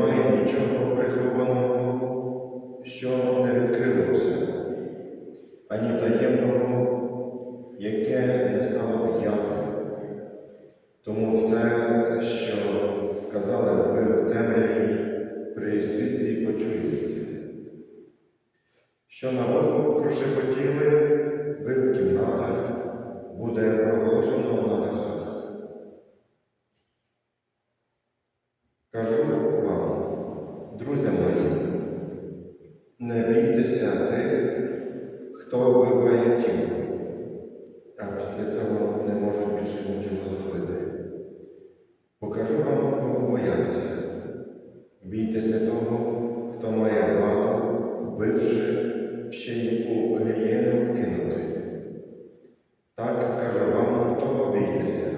немає нічого прихованого, що не відкрилося, ані таємного, яке не стало явним. Тому все, що сказали ви в темряві, при світлі почується. Що на вухо прошепотіли ви в кімнатах, буде проголошено на дахах. Вбивши ще й у гієну вкинути. Так кажу вам, того бійтеся.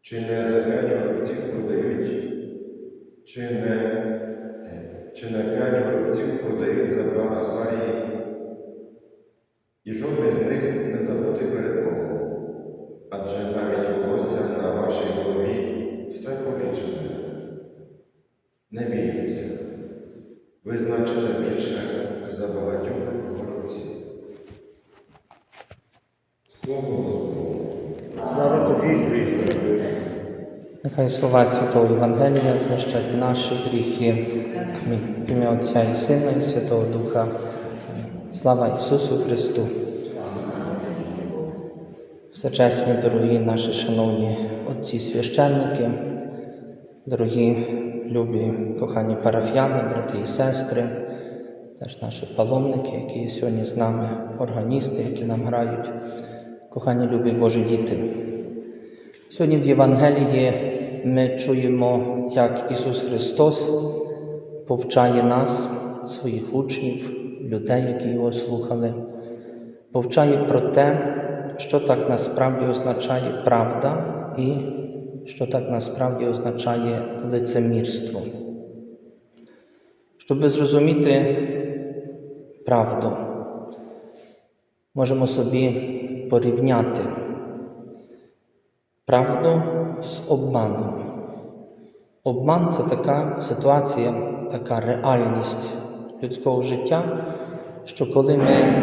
Чи не за п'ять горобців продають, чи не, чи не п'ять горобців продають за два асарії, і жодний з них не забутий перед Богом. Адже навіть волосся на вашій голові все полічене. Не бійтеся, ви значите більше за багатьох горобців. Слово Господу. Слава Тобі, Христе. Нехай слова Святого Євангелія знищать наші гріхи. Амінь. В ім'я Отця і Сина і Святого Духа. Слава Ісусу Христу. Всечесні, дорогі наші шановні отці священники, дорогі любі кохані парафіяни, брати і сестри, теж наші паломники, які сьогодні з нами, органісти, які нам грають, кохані любі Божі діти. Сьогодні в Євангелії ми чуємо, як Ісус Христос повчає нас, своїх учнів, людей, які його слухали, повчає про те, що так насправді означає правда і що так насправді означає лицемірство. Щоб зрозуміти правду, можемо собі порівняти правду з обманом. Обман це така ситуація, така реальність людського життя, що коли ми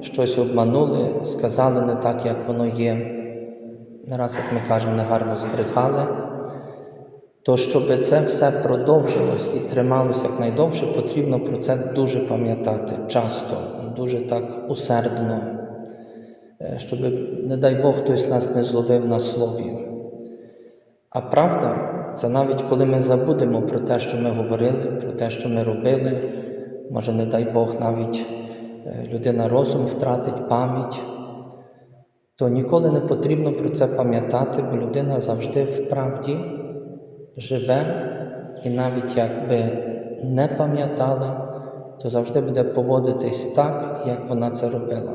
щось обманули, сказали не так, як воно є, не раз, як ми кажемо, негарно збрехали, то щоб це все продовжилось і трималося якнайдовше, потрібно про це дуже пам'ятати часто, дуже так усердно, е, щоб, не дай Бог, хтось нас не зловив на слові. А правда, це навіть коли ми забудемо про те, що ми говорили, про те, що ми робили, може, не дай Бог, навіть е, людина розум втратить пам'ять, то ніколи не потрібно про це пам'ятати, бо людина завжди в правді живе і навіть якби не пам'ятала, то завжди буде поводитись так, як вона це робила.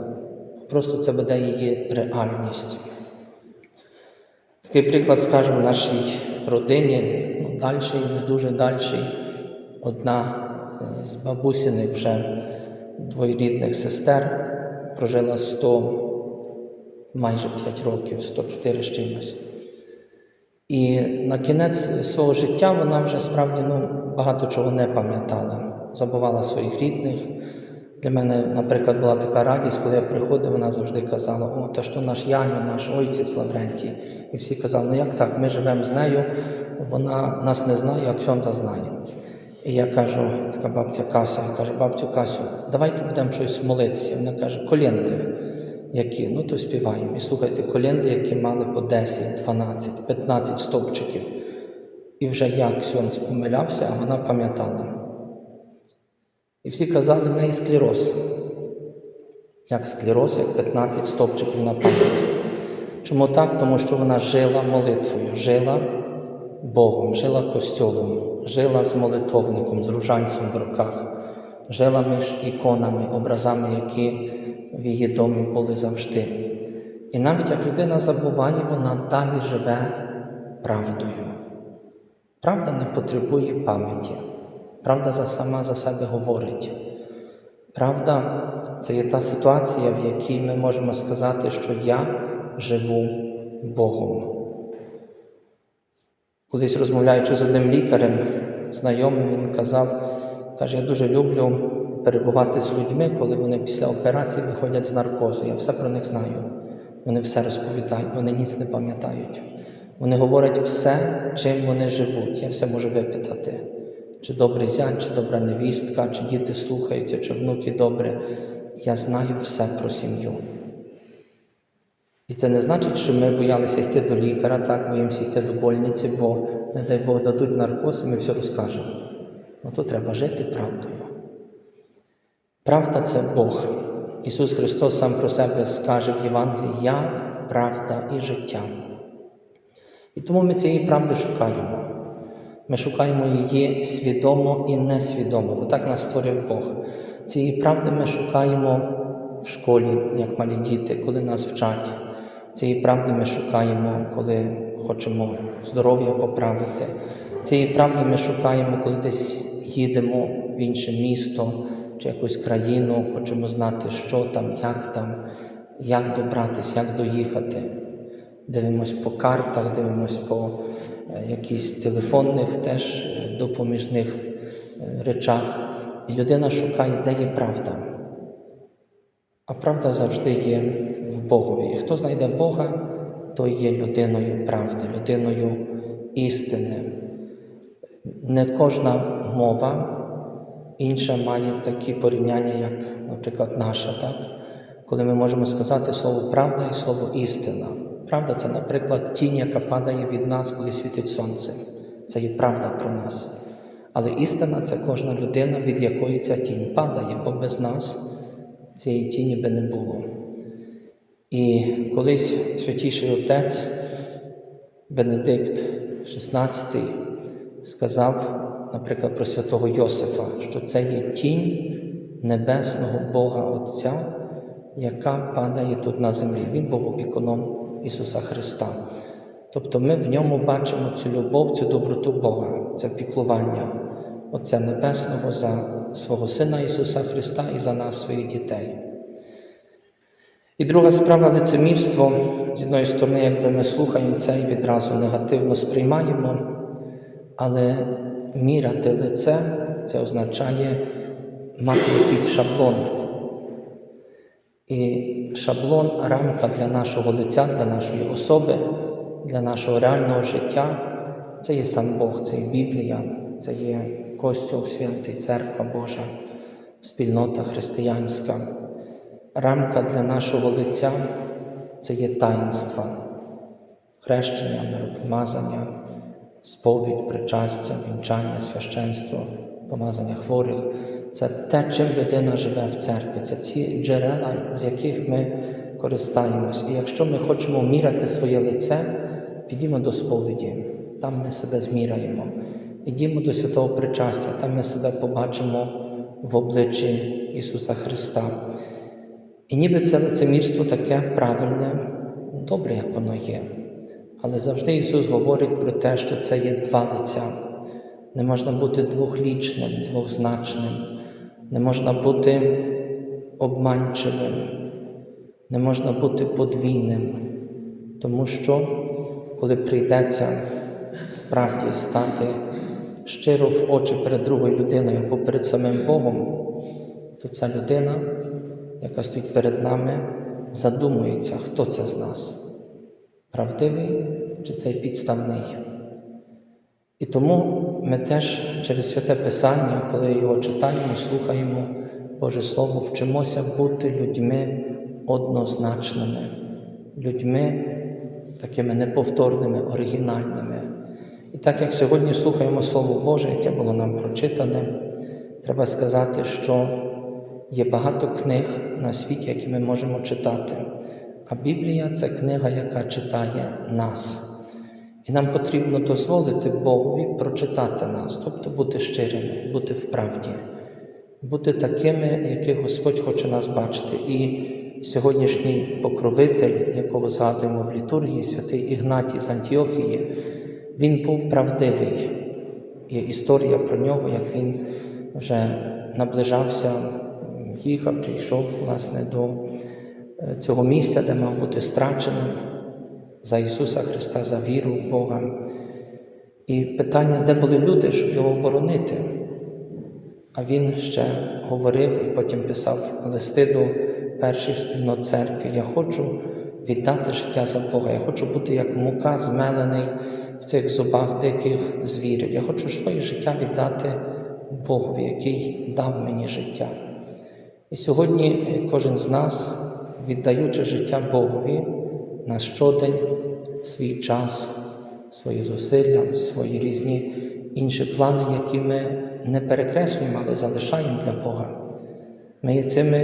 Просто це буде її реальність. Такий приклад, скажімо, нашій родині, ну, не дуже дальший. Одна е, з бабусиних вже двоюрідних сестер прожила 100, майже 5 років, 104 з чимось. І на кінець свого життя вона вже справді ну, багато чого не пам'ятала, забувала своїх рідних. Для мене, наприклад, була така радість, коли я приходив, вона завжди казала, о, та що наш Яню, наш отець Лаврентій. І всі казали, ну як так, ми живемо з нею, вона нас не знає, а Ксьонза знає. І я кажу, така бабця Кася, я кажу, бабцю Касю, давайте будемо щось молитися. Вона каже, колінди. Які? Ну то співаємо. І слухайте, колінди, які мали по 10, 12, 15 стовпчиків. І вже як Ксьонз помилявся, а вона пам'ятала. І всі казали, в неї склероз. Як склероз, як 15 стовпчиків на пам'ять. Чому так? Тому що вона жила молитвою, жила Богом, жила костьолом, жила з молитовником, з ружанцем в руках, жила між іконами, образами, які в її домі були завжди. І навіть як людина забуває, вона далі живе правдою. Правда не потребує пам'яті. Правда сама за себе говорить. Правда це є та ситуація, в якій ми можемо сказати, що я живу Богом. Колись розмовляючи з одним лікарем, знайомим, він казав, каже, я дуже люблю перебувати з людьми, коли вони після операції виходять з наркозу. Я все про них знаю. Вони все розповідають, вони ніц не пам'ятають. Вони говорять все, чим вони живуть. Я все можу випитати. Чи добрий зять, чи добра невістка, чи діти слухаються, чи внуки добре. Я знаю все про сім'ю. І це не значить, що ми боялися йти до лікаря, так, боїмося йти до больниці, бо, не дай Бог, дадуть наркоз, і ми все розкажемо. Ну то треба жити правдою. Правда це Бог. Ісус Христос сам про себе скаже в Євангелії Я правда і життя. І тому ми цієї правди шукаємо. Ми шукаємо її свідомо і несвідомо, бо так нас створив Бог. Цієї правди ми шукаємо в школі, як малі діти, коли нас вчать. Цієї правди ми шукаємо, коли хочемо здоров'я поправити. Цієї правди ми шукаємо, коли десь їдемо в інше місто чи якусь країну, хочемо знати, що там, як там, як добратися, як доїхати. Дивимось по картах, дивимось по е, якихось телефонних теж е, допоміжних е, речах. І людина шукає, де є правда. А правда завжди є в Богові. І хто знайде Бога, той є людиною правди, людиною істини. Не кожна мова інша має такі порівняння, як, наприклад, наша, так? коли ми можемо сказати слово правда і слово істина. Правда це, наприклад, тінь, яка падає від нас, коли світить сонце. Це є правда про нас. Але істина це кожна людина, від якої ця тінь падає, бо без нас цієї тіні би не було. І колись святіший отець Бенедикт XVI сказав, наприклад, про святого Йосифа, що це є тінь небесного Бога Отця, яка падає тут на землі. Він був опікуном Ісуса Христа. Тобто ми в ньому бачимо цю любов, цю доброту Бога, це піклування Отця Небесного за свого Сина Ісуса Христа і за нас, своїх дітей. І друга справа лицемірство. З одної сторони, якби ми слухаємо це і відразу негативно сприймаємо, але міряти лице це означає мати якийсь шаблон. І шаблон, рамка для нашого лиця, для нашої особи, для нашого реального життя це є сам Бог, це є Біблія, це є Костюл Святий, Церква Божа, спільнота християнська. Рамка для нашого лиця це є таїнства, хрещення, миропомазання, сповідь, причастя, вінчання, священство, помазання хворих. Це те, чим людина живе в церкві, це ці джерела, з яких ми користаємось. І якщо ми хочемо міряти своє лице, підіймо до сповіді, там ми себе зміряємо. Ідімо до святого причастя, там ми себе побачимо в обличчі Ісуса Христа. І ніби це лицемірство таке правильне, добре, як воно є. Але завжди Ісус говорить про те, що це є два лиця. Не можна бути двохлічним, двозначним, не можна бути обманчивим, не можна бути подвійним, тому що, коли прийдеться справді стати щиро в очі перед другою людиною або перед самим Богом, то ця людина, яка стоїть перед нами, задумується, хто це з нас правдивий чи цей підставний. І тому ми теж через святе Писання, коли його читаємо, слухаємо Боже Слово, вчимося бути людьми однозначними, людьми такими неповторними, оригінальними. І так як сьогодні слухаємо Слово Боже, яке було нам прочитане, треба сказати, що є багато книг на світі, які ми можемо читати. А Біблія це книга, яка читає нас. І нам потрібно дозволити Богові прочитати нас, тобто бути щирими, бути в правді, бути такими, яких Господь хоче нас бачити. І сьогоднішній покровитель, якого згадуємо в літургії, святий Ігнатій з Антіохії, він був правдивий. Є історія про нього, як він вже наближався, їхав чи йшов власне до цього місця, де мав бути страченим за Ісуса Христа, за віру в Бога. І питання, де були люди, щоб його оборонити. А він ще говорив і потім писав листи до перших спільнот церкви. Я хочу віддати життя за Бога. Я хочу бути як мука змелений в цих зубах диких звірів. Я хочу своє життя віддати Богові, який дав мені життя. І сьогодні е, кожен з нас, віддаючи життя Богові на щодень, свій час, свої зусилля, свої різні інші плани, які ми не перекреслюємо, але залишаємо для Бога. Ми є цими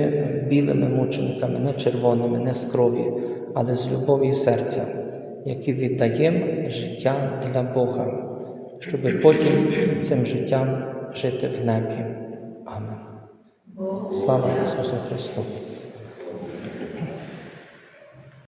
білими мучениками, не червоними, не з крові, але з любові і серця, які віддаємо життя для Бога, щоб потім цим життям жити в небі. Амен. Слава Ісусу Христу!